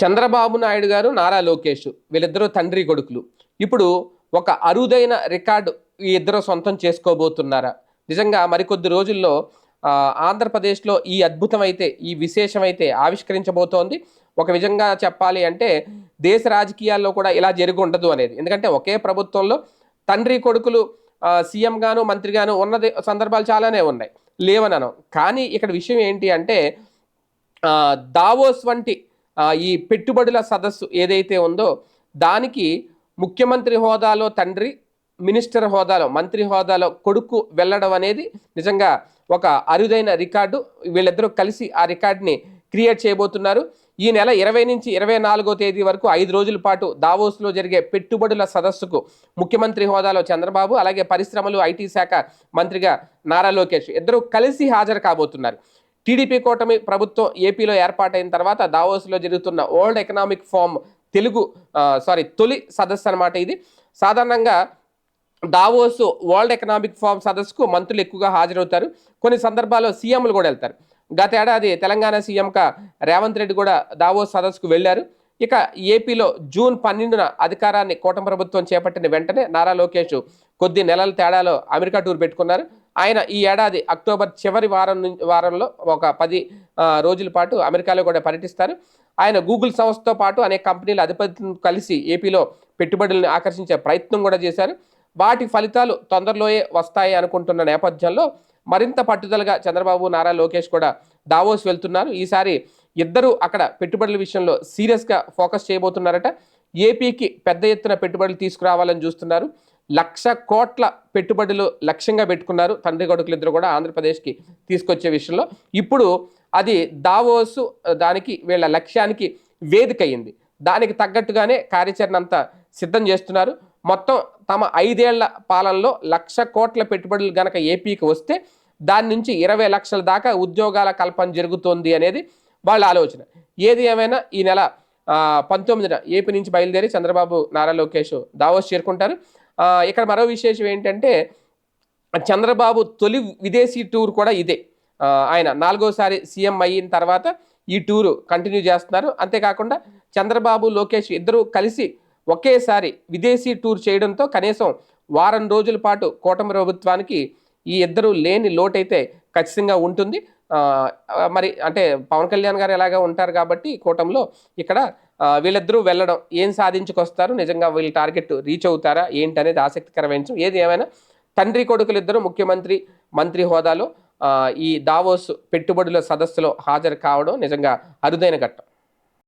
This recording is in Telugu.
చంద్రబాబు నాయుడు గారు నారా లోకేష్ వీళ్ళిద్దరూ తండ్రి కొడుకులు. ఇప్పుడు ఒక అరుదైన రికార్డు ఈ ఇద్దరు సొంతం చేసుకోబోతున్నారా? నిజంగా మరికొద్ది రోజుల్లో ఆంధ్రప్రదేశ్లో ఈ అద్భుతమైతే ఈ విశేషమైతే ఆవిష్కరించబోతోంది. ఒక విధంగా చెప్పాలి అంటే దేశ రాజకీయాల్లో కూడా ఇలా జరిగి ఉండదు అనేది. ఎందుకంటే ఒకే ప్రభుత్వంలో తండ్రి కొడుకులు సీఎంగాను సీఎం గాను మంత్రి గాను ఉన్నది సందర్భాలు చాలానే ఉన్నాయి. లేవనను. కానీ ఇక్కడ విషయం ఏంటి అంటే దావోస్ వంటి ఈ పెట్టుబడుల సదస్సు ఏదైతే ఉందో దానికి ముఖ్యమంత్రి హోదాలో తండ్రి మినిస్టర్ హోదాలో మంత్రి హోదాలో కొడుకు వెళ్ళడం అనేది నిజంగా ఒక అరుదైన రికార్డు. వీళ్ళిద్దరూ కలిసి ఆ రికార్డుని క్రియేట్ చేయబోతున్నారు. ఈ నెల ఇరవై నుంచి ఇరవై నాలుగో తేదీ వరకు ఐదు రోజుల పాటు దావోస్లో జరిగే పెట్టుబడుల సదస్సుకు ముఖ్యమంత్రి హోదాలో చంద్రబాబు అలాగే పరిశ్రమలు ఐటీ శాఖ మంత్రిగా నారా లోకేష్ ఇద్దరు కలిసి హాజరు కాబోతున్నారు. టీడీపీ కూటమి ప్రభుత్వం ఏపీలో ఏర్పాటైన తర్వాత దావోస్లో జరుగుతున్న World Economic Forum Telugu sorry తొలి సదస్సు అనమాట ఇది. సాధారణంగా దావోస్ వరల్డ్ ఎకనామిక్ ఫామ్ సదస్సుకు మంత్రులు ఎక్కువగా హాజరవుతారు. కొన్ని సందర్భాల్లో సీఎంలు కూడా వెళ్తారు. గత ఏడాది తెలంగాణ సీఎంగా రేవంత్ రెడ్డి కూడా దావోస్ సదస్సుకు వెళ్ళారు. ఇక ఏపీలో జూన్ పన్నెండున అధికారాన్ని కూటమి ప్రభుత్వం చేపట్టిన వెంటనే నారా లోకేష్ కొద్ది నెలల తేడాలో అమెరికా టూర్ పెట్టుకున్నారు. ఆయన ఈ ఏడాది అక్టోబర్ చివరి వారం వారంలో ఒక పది రోజుల పాటు అమెరికాలో కూడా పర్యటిస్తారు. ఆయన గూగుల్ సంస్థతో పాటు అనేక కంపెనీల అధిపతులను కలిసి ఏపీలో పెట్టుబడులను ఆకర్షించే ప్రయత్నం కూడా చేశారు. వాటి ఫలితాలు తొందరలోయే వస్తాయి అనుకుంటున్న నేపథ్యంలో మరింత పట్టుదలగా చంద్రబాబు నారా లోకేష్ కూడా దావోస్ వెళ్తున్నారు. ఈసారి ఇద్దరు అక్కడ పెట్టుబడుల విషయంలో సీరియస్గా ఫోకస్ చేయబోతున్నారట. ఏపీకి పెద్ద ఎత్తున పెట్టుబడులు తీసుకురావాలని చూస్తున్నారు. లక్ష కోట్ల పెట్టుబడులు లక్ష్యంగా పెట్టుకున్నారు తండ్రి కొడుకులు ఇద్దరు కూడా ఆంధ్రప్రదేశ్కి తీసుకొచ్చే విషయంలో. ఇప్పుడు అది దావోసు దానికి వీళ్ళ లక్ష్యానికి వేదిక అయింది దానికి తగ్గట్టుగానే కార్యాచరణ అంతా సిద్ధం చేస్తున్నారు. మొత్తం తమ ఐదేళ్ళ పాలనలో లక్ష కోట్ల పెట్టుబడులు గనక ఏపీకి వస్తే దాని నుంచి ఇరవై లక్షల దాకా ఉద్యోగాల కల్పన జరుగుతోంది అనేది వాళ్ళ ఆలోచన. ఏది ఏమైనా ఈ నెల పంతొమ్మిదిన ఏపీ నుంచి బయలుదేరి చంద్రబాబు నారా లోకేష్ దావోస్ చేరుకుంటారు. ఇక్కడ మరో విశేషం ఏంటంటే చంద్రబాబు తొలి విదేశీ టూర్ కూడా ఇదే. ఆయన నాలుగోసారి సీఎం అయిన తర్వాత ఈ టూరు కంటిన్యూ చేస్తున్నారు. అంతేకాకుండా చంద్రబాబు లోకేష్ ఇద్దరూ కలిసి ఒకేసారి విదేశీ టూర్ చేయడంతో కనీసం వారం రోజుల పాటు కూటమి ప్రభుత్వానికి ఈ ఇద్దరు లేని లోటైతే ఖచ్చితంగా ఉంటుంది. మరి అంటే పవన్ కళ్యాణ్ గారు ఎలాగా ఉంటారు కాబట్టి కూటమిలో ఇక్కడ వీళ్ళిద్దరూ వెళ్ళడం ఏం సాధించుకొస్తారు? నిజంగా వీళ్ళ టార్గెట్ రీచ్ అవుతారా? ఏంటి అనేది ఆసక్తికరమైన ఏది ఏమైనా తండ్రి కొడుకులు ఇద్దరు ముఖ్యమంత్రి మంత్రి హోదాలో ఈ దావోస్ పెట్టుబడుల సదస్సులో హాజరు కావడం నిజంగా అరుదైన ఘట్టం.